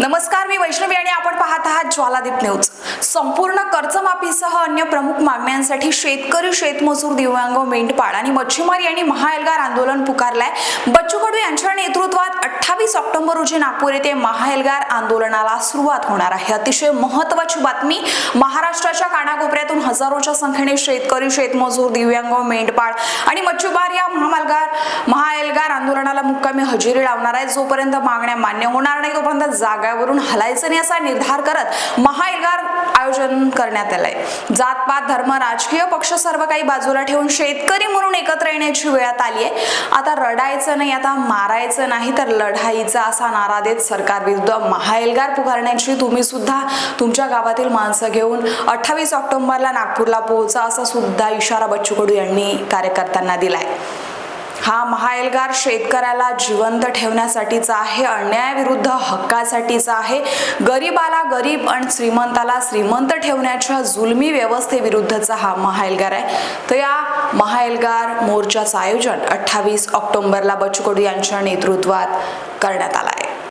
नमस्कार मी वैष्णवी आणि आपण पाहत आहात ज्वालादीप न्यूज. संपूर्ण कर्जमाफीसह अन्य प्रमुख मागण्यांसाठी शेतकरी शेतमजूर दिव्यांग मेंढपाळ आणि मच्छीमार यांनी महाएल्गार आंदोलन पुकारलंय. बच्चू कडू यांच्या नेतृत्वात अठ्ठावीस ऑक्टोबर रोजी नागपूर येथे महाएल्गार आंदोलनाला सुरुवात होणार आहे. अतिशय महत्वाची बातमी महाराष्ट्राच्या कानाकोपऱ्यातून हजारोच्या संख्येने शेतकरी शेतमजूर दिव्यांग मेंढपाळ आणि मच्छीमार या महामार्गार महाएल्गार आंदोलनाला मुक्कामी हजेरी लावणार आहे जोपर्यंत मागण्या मान्य होणार नाही तोपर्यंत जागावरून हलायचं नाही असा निर्धार करत महाएल्गार आयोजन करण्यात आलंय. जातपात धर्म राजकीय पक्ष सर्व काही बाजूला ठेवून शेतकरी म्हणून एकत्र येण्याची वेळात आली आहे आता रडायचं नाही आता मारायचं नाही तर लढाईचा असा नारा देत सरकार विरुद्ध महाएल्गार पुकारण्याची तुम्ही सुद्धा तुमच्या गावातील माणसं घेऊन अठ्ठावीस ऑक्टोबरला नागपूरला पोहोचा असा सुद्धा इशारा बच्चू कडू यांनी कार्यकर्त्यांना दिलाय. हा महाएल्गार शेतकऱ्याला जिवंत ठेवण्यासाठीचा आहे अन्यायाविरुद्ध हक्कासाठीचा आहे. गरीबाला गरीब आणि श्रीमंताला श्रीमंत ठेवण्याच्या जुलमी व्यवस्थेविरुद्धचा हा महाएल्गार आहे. तर या महाएल्गार मोर्चाचं आयोजन अठ्ठावीस ऑक्टोबरला बच्चू कडू यांच्या नेतृत्वात करण्यात आलं आहे.